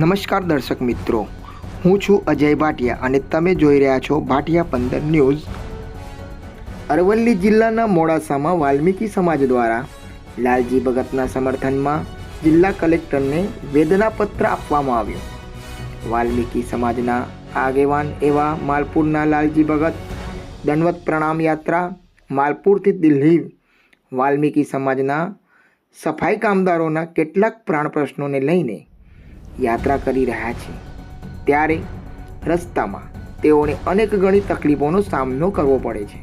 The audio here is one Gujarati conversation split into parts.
નમસ્કાર દર્શક મિત્રો. હું છું અજય ભાટિયા અને તમે જોઈ રહ્યા છો ભાટિયા પંદર ન્યૂઝ. અરવલ્લી જિલ્લાના મોડાસામાં વાલ્મીકી સમાજ દ્વારા લાલજી ભગતના સમર્થનમાં જિલ્લા કલેક્ટરને વેદનાપત્ર આપવામાં આવ્યું. વાલ્મીકી સમાજના આગેવાન એવા માલપુરના લાલજી ભગત, દંડવત પ્રણામ યાત્રા, માલપુરથી દિલ્હી, વાલ્મીકી સમાજના સફાઈ કામદારોના કેટલાક પ્રાણ પ્રશ્નોને લઈને યાત્રા કરી રહ્યા છે. ત્યારે રસ્તામાં તેઓને અનેક ગણી તકલીફોનો સામનો કરવો પડે છે.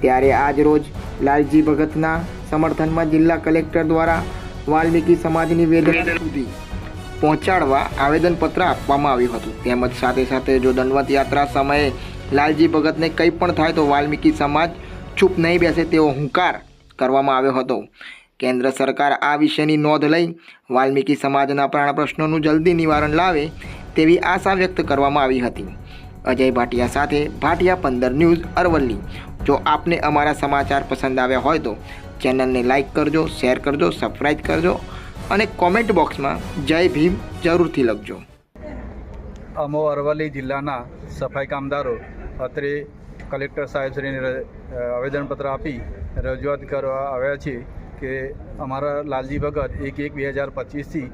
ત્યારે આજ રોજ લાલજી ભગતના સમર્થનમાં જિલ્લા કલેક્ટર દ્વારા વાલ્મીકી સમાજની વેદના સુધી પહોંચાડવા આવેદનપત્ર આપવામાં આવ્યું હતું. તેમજ સાથે સાથે જો દંડવત યાત્રા સમયે લાલજી ભગતને કંઈ પણ થાય તો વાલ્મીકી સમાજ ચૂપ નહીં બેસે તેવો હુંકાર કરવામાં આવ્યો હતો. કેન્દ્ર સરકાર આ વિષયની નોંધ લઈ વાલ્મીકી સમાજના પ્રાણ પ્રશ્નોનું જલ્દી નિવારણ લાવે તેવી આશા વ્યક્ત કરવામાં આવી હતી. અજય ભાટિયા સાથે ભાટિયા પંદર ન્યૂઝ અરવલ્લી. જો આપને અમારા સમાચાર પસંદ આવ્યા હોય તો ચેનલને લાઇક કરજો, શેર કરજો સબસ્ક્રાઈબ કરજો અને કોમેન્ટ બોક્સમાં જય ભીમ જરૂરથી લખજો. અમો અરવલ્લી જિલ્લાના સફાઈ કામદારો અત્રે કલેક્ટર સાહેબશ્રીને આવેદનપત્ર આપી રજૂઆત કરવા આવ્યા છીએ. કે અમારા લાલજી ભગત એક એક બે હજાર પચીસથી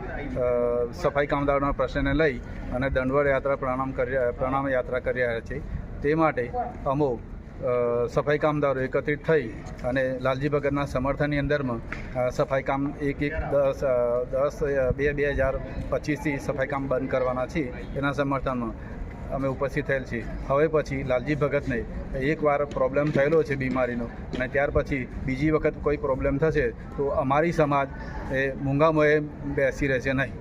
સફાઈ કામદારોના પ્રશ્નને લઈ અને દંડવડ યાત્રા પ્રણામ કરી પ્રણામ યાત્રા કરી રહ્યા છે. તે માટે અમો સફાઈ કામદારો એકત્રિત થઈ અને લાલજી ભગતના સમર્થનની અંદરમાં સફાઈ કામ એક એક દસ દસ, બે બે હજાર પચીસથી સફાઈ કામ બંધ કરવાના છે. એના સમર્થનમાં અમે ઉપસ્થિત થયેલ છીએ. હવે પછી લાલજી ભગતને એકવાર પ્રોબ્લેમ થયેલો છે બીમારીનો અને ત્યાર પછી બીજી વખત કોઈ પ્રોબ્લેમ થશે તો અમારી સમાજ એ મૂંગામોએ બેસી રહેશે નહીં.